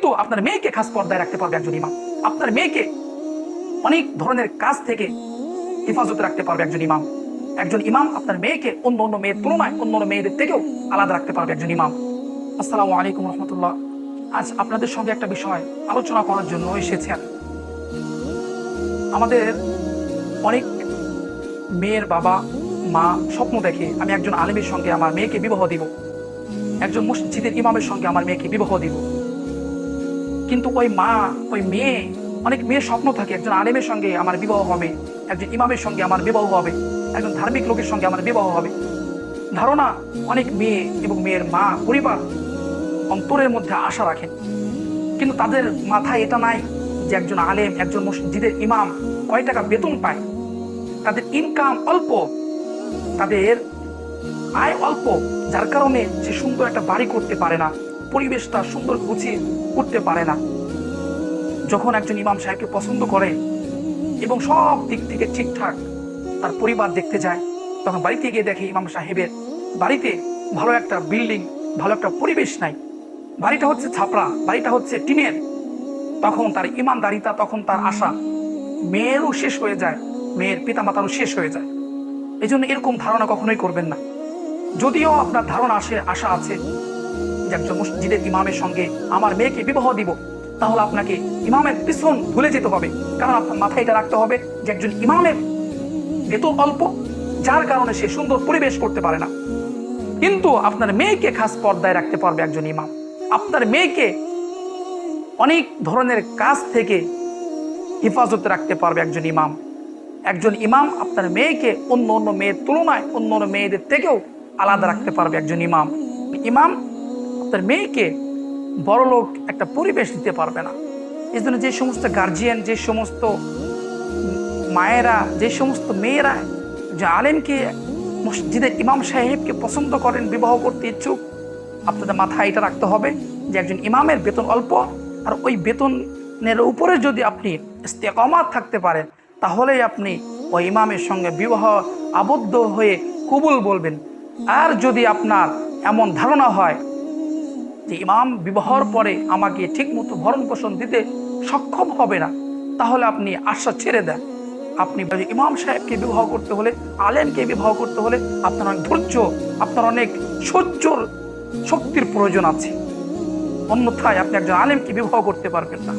কিন্তু আপনার মেয়েকে খাস পর্দায় রাখতে পারবে একজন ইমাম। আপনার মেয়েকে অনেক ধরনের কাজ থেকে হেফাজতে রাখতে পারবে একজন ইমাম। একজন ইমাম আপনার মেয়েকে অন্য অন্য মেয়ের তুলনায় অন্য অন্য মেয়েদের থেকেও আলাদা রাখতে পারবে একজন ইমাম। আসসালামু আলাইকুম রহমতুল্লাহ। আজ আপনাদের সঙ্গে একটা বিষয় আলোচনা করার জন্য এসেছেন আমাদের অনেক মেয়ের বাবা, মা স্বপ্ন দেখে আমি একজন আলেমের সঙ্গে আমার মেয়েকে বিবাহ দিব। একজন মসজিদের ইমামের সঙ্গে আমার মেয়েকে বিবাহ দিব। কিন্তু ওই মা ওই মেয়ে, অনেক মেয়ের স্বপ্ন থাকে, একজন আলেমের সঙ্গে আমার বিবাহ হবে, একজন ইমামের সঙ্গে আমার বিবাহ হবে, একজন ধার্মিক লোকের সঙ্গে আমার বিবাহ হবে। ধারণা, অনেক মেয়ে এবং মেয়ের মা, পরিবার অন্তরের মধ্যে আশা রাখেন কিন্তু তাদের মাথায় এটা নাই যে একজন আলেম, একজন মসজিদের ইমাম কয় টাকা বেতন পায়। তাদের ইনকাম অল্প, তাদের আয় অল্প, যার কারণে সে সুন্দর একটা বাড়ি করতে পারে না। পরিবেশটা সুন্দর গুছিয়ে উঠতে পারে না। যখন একজন ইমাম সাহেবকে পছন্দ করে এবং সব দিক থেকে ঠিকঠাক তার পরিবার দেখতে যায়, তখন বাড়িতে গিয়ে দেখে ইমাম সাহেবের বাড়িতে ভালো একটা বিল্ডিং ভালো একটা পরিবেশ নাই। বাড়িটা হচ্ছে ছাপড়া, বাড়িটা হচ্ছে টিনের। তখন তার ইমানদারিতা, তখন তার আশা মেয়েরও শেষ হয়ে যায়, মেয়ের পিতামাতারও শেষ হয়ে যায়। এই জন্য এরকম ধারণা কখনোই করবেন না। যদিও আপনার ধারণা আসে, আশা আছে যে একজন মসজিদের ইমামের সঙ্গে আমার মেয়েকে বিবাহ দিব, তাহলে আপনাকে ইমামের পিছন ভুলে যেতে হবে। কারণ আপনার মাথায় এটা রাখতে হবে যে একজন ইমামের বেতন অল্প, যার কারণে সে সুন্দর পরিবেশ করতে পারে না। কিন্তু আপনার মেয়েকে খাস পর্দায় রাখতে পারবে একজন ইমাম। আপনার মেয়েকে অনেক ধরনের কাজ থেকে হেফাজতে রাখতে পারবে একজন ইমাম। একজন ইমাম আপনার মেয়েকে অন্য অন্য মেয়ের তুলনায় অন্য অন্য মেয়েদের থেকেও আলাদা রাখতে পারবে একজন ইমাম। ইমাম আপনার মেয়েকে বড়লোক একটা পরিবেশ দিতে পারবে না। এই জন্য যে সমস্ত গার্জিয়ান যে সমস্ত মায়েরা, যে সমস্ত মেয়েরা যে আলেমকে মসজিদের ইমাম সাহেবকে পছন্দ করেন, বিবাহ করতে ইচ্ছুক, আপনাদের মাথায় এটা রাখতে হবে যে একজন ইমামের বেতন অল্প, আর ওই বেতনের উপরে যদি আপনি ইস্তেকমাত থাকতে পারেন, তাহলেই আপনি ওই ইমামের সঙ্গে বিবাহ আবদ্ধ হয়ে কবুল বলবেন। আর যদি আপনার এমন ধারণা হয় যে ইমাম বিবাহর পরে আমাকে ঠিকমতো ভরণ পোষণ দিতে সক্ষম হবে না, তাহলে আপনি আশা ছেড়ে দেন। আপনি ইমাম সাহেবকে বিবাহ করতে হলে, আলেমকে বিবাহ করতে হলে আপনার অনেক ধৈর্য, আপনার অনেক সহ্যর শক্তির প্রয়োজন আছে। অন্যথায় আপনি একজন আলেমকে বিবাহ করতে পারবেন না।